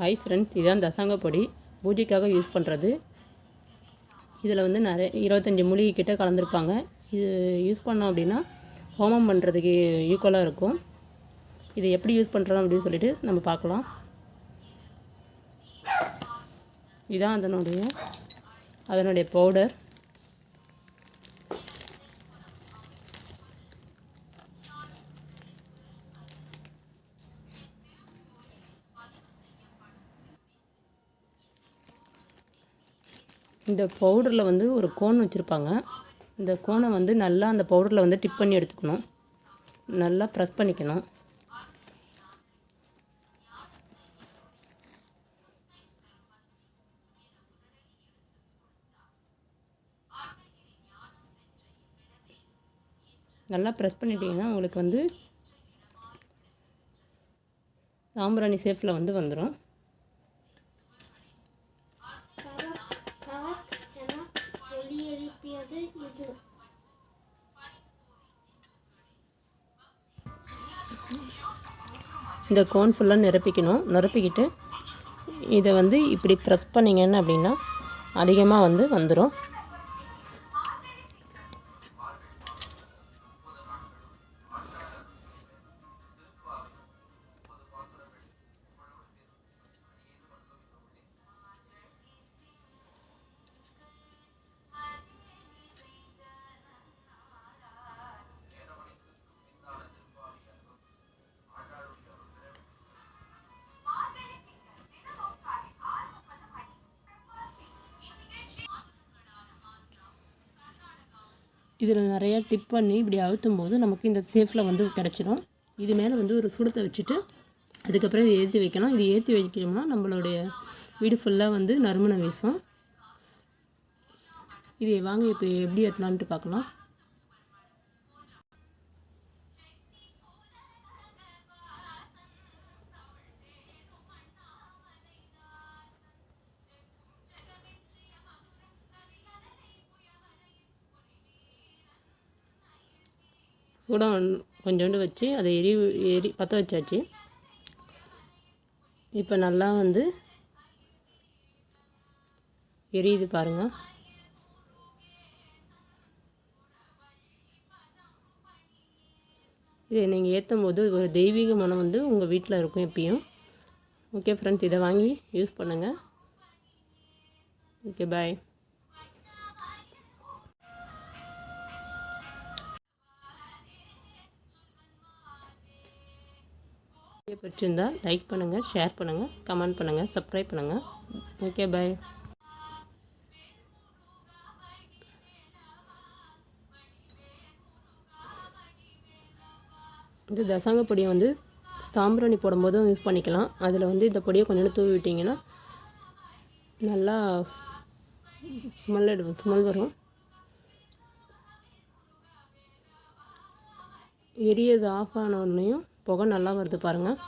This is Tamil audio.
ஹாய் ஃப்ரெண்ட்ஸ் இதுதான் தசாங்கப்பொடி. பூஜைக்காக யூஸ் பண்ணுறது இதில் வந்து நிறைய இருபத்தஞ்சி மூலிகை கிட்டே கலந்துருப்பாங்க. இது யூஸ் பண்ணோம் அப்படின்னா ஹோமம் பண்ணுறதுக்கு ஈக்குவலாக இருக்கும். இதை எப்படி யூஸ் பண்ணுறோம் அப்படின்னு சொல்லிட்டு நம்ம பார்க்கலாம். இதான் அதனுடைய அதனுடைய பவுடர் இந்த பவுடரில் வந்து ஒரு கோன் வச்சுருப்பாங்க. இந்த கோனை வந்து நல்லா அந்த பவுடரில் வந்து டிப் பண்ணி எடுத்துக்கணும். நல்லா ப்ரெஸ் பண்ணிக்கணும். நல்லா ப்ரெஸ் பண்ணிட்டீங்கன்னா உங்களுக்கு வந்து சாம்பிராணி சேஃபில் வந்து வந்துடும் இந்த கோன் ஃபுல்லாக நிரப்பிக்கணும். நிரப்பிக்கிட்டு இதை வந்து இப்படி ப்ரெஸ் பண்ணிங்கன்னு அப்படின்னா அதிகமாக வந்து வந்துடும் இதில் நிறையா டிப் பண்ணி இப்படி அழுத்தும் போது நமக்கு இந்த சேஃபில் வந்து கிடச்சிடும் இது மேலே வந்து ஒரு சுடத்தை வச்சுட்டு அதுக்கப்புறம் இதை ஏற்றி வைக்கணும். இது ஏற்றி வைக்கணும்னா நம்மளுடைய வீடு ஃபுல்லாக வந்து நறுமணம் வீசும். இதை வாங்க இப்போ எப்படி ஏற்றலான்ட்டு பார்க்கலாம். கூட கொஞ்சோண்டு வச்சு அதை எரி எரி பற்ற வச்சாச்சு. இப்போ நல்லா வந்து எரியுது பாருங்கள் இதை நீங்கள் ஏற்றும் போது ஒரு தெய்வீக மனம் வந்து உங்கள் வீட்டில் இருக்கும் எப்பயும். ஓகே ஃப்ரெண்ட்ஸ் இதை வாங்கி யூஸ் பண்ணுங்கள் ஓகே பாய் வீடியோ பிடிச்சிருந்தா லைக் பண்ணுங்கள் ஷேர் பண்ணுங்கள் கமெண்ட் பண்ணுங்கள் சப்ஸ்கிரைப் பண்ணுங்கள் ஓகே பாய் இந்த தசாங்க பொடியை வந்து சாம்பிராணி போடும்போதும் யூஸ் பண்ணிக்கலாம். அதில் வந்து இந்த பொடியை கொஞ்சம் தூவி விட்டிங்கன்னா நல்லா ஸ்மெல் எடு ஸ்மெல் வரும். எரியது ஆஃப் ஆன உடனேயும் புகை நல்லா வருது பாருங்கள்